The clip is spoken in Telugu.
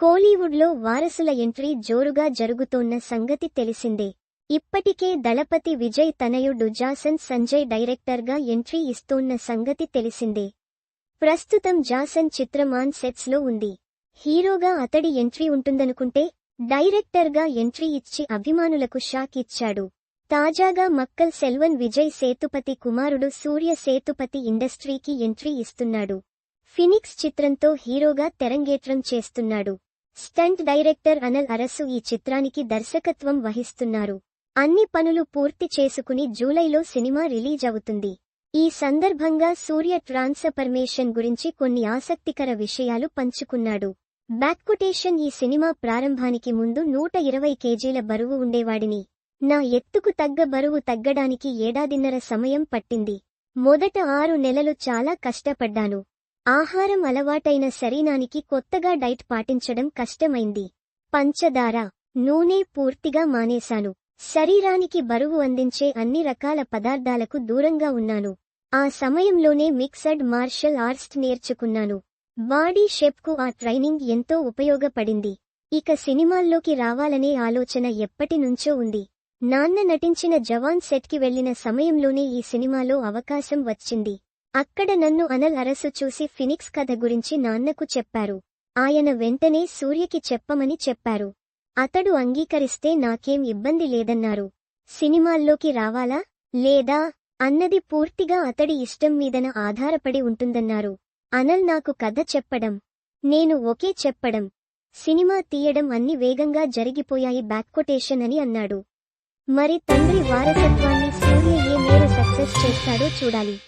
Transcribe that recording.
కోలీవుడ్లో వారసుల ఎంట్రీ జోరుగా జరుగుతోన్న సంగతి తెలిసిందే. ఇప్పటికే దళపతి విజయ్ తనయుడు జాసన్ సంజయ్ డైరెక్టర్గా ఎంట్రీ ఇస్తోన్న సంగతి తెలిసిందే. ప్రస్తుతం జాసన్ చిత్రమాన్ సెట్స్లో ఉంది. హీరోగా అతడి ఎంట్రీ ఉంటుందనుకుంటే డైరెక్టర్గా ఎంట్రీ ఇచ్చి అభిమానులకు షాక్ ఇచ్చాడు. తాజాగా మక్కల్ సెల్వన్ విజయ్ సేతుపతి కుమారుడు సూర్య సేతుపతి ఇండస్ట్రీకి ఎంట్రీ ఇస్తున్నాడు. ఫినిక్స్ చిత్రంతో హీరోగా తెరంగేట్రం చేస్తున్నాడు. స్టంట్ డైరెక్టర్ అనల్ అరసు ఈ చిత్రానికి దర్శకత్వం వహిస్తున్నారు. అన్ని పనులు పూర్తి చేసుకుని జూలైలో సినిమా రిలీజ్ అవుతుంది. ఈ సందర్భంగా సూర్య ట్రాన్స్ఫర్మేషన్ గురించి కొన్ని ఆసక్తికర విషయాలు పంచుకున్నాడు. బ్యాక్కుటేషన్ ఈ సినిమా ప్రారంభానికి ముందు నూట ఇరవై కేజీల బరువు ఉండేవాడిని. నా ఎత్తుకు తగ్గ బరువు తగ్గడానికి ఏడాదిన్నర సమయం పట్టింది. మొదట ఆరు నెలలు చాలా కష్టపడ్డాను. ఆహారం అలవాటైన శరీరానికి కొత్తగా డైట్ పాటించడం కష్టమైంది. పంచదార నూనె పూర్తిగా మానేశాను. శరీరానికి బరువు అందించే అన్ని రకాల పదార్థాలకు దూరంగా ఉన్నాను. ఆ సమయంలోనే మిక్సడ్ మార్షల్ ఆర్ట్స్ నేర్చుకున్నాను. బాడీ షేప్కు ఆ ట్రైనింగ్ ఎంతో ఉపయోగపడింది. ఇక సినిమాల్లోకి రావాలనే ఆలోచన ఎప్పటినుంచో ఉంది. నాన్న నటించిన జవాన్ సెట్కి వెళ్ళిన సమయంలోనే ఈ సినిమాలో అవకాశం వచ్చింది. అక్కడ నన్ను అనల్ అరసు చూసి ఫినిక్స్ కథ గురించి నాన్నకు చెప్పారు. ఆయన వెంటనే సూర్యకి చెప్పమని చెప్పారు. అతడు అంగీకరిస్తే నాకేం ఇబ్బంది లేదన్నారు. సినిమాల్లోకి రావాలా? లేదా? అన్నది పూర్తిగా అతడి ఇష్టం మీదన ఆధారపడి ఉంటుందన్నారు. అనల్ నాకు కథ చెప్పడం. నేను ఒకే చెప్పడం. సినిమా తీయడం అన్ని వేగంగా జరిగిపోయాయి బ్యాక్కొటేషన్ అని అన్నాడు. మరి తండ్రి వారసత్వాన్ని సూర్య ఏ మేర సక్సెస్ చేస్తాడో చూడాలి.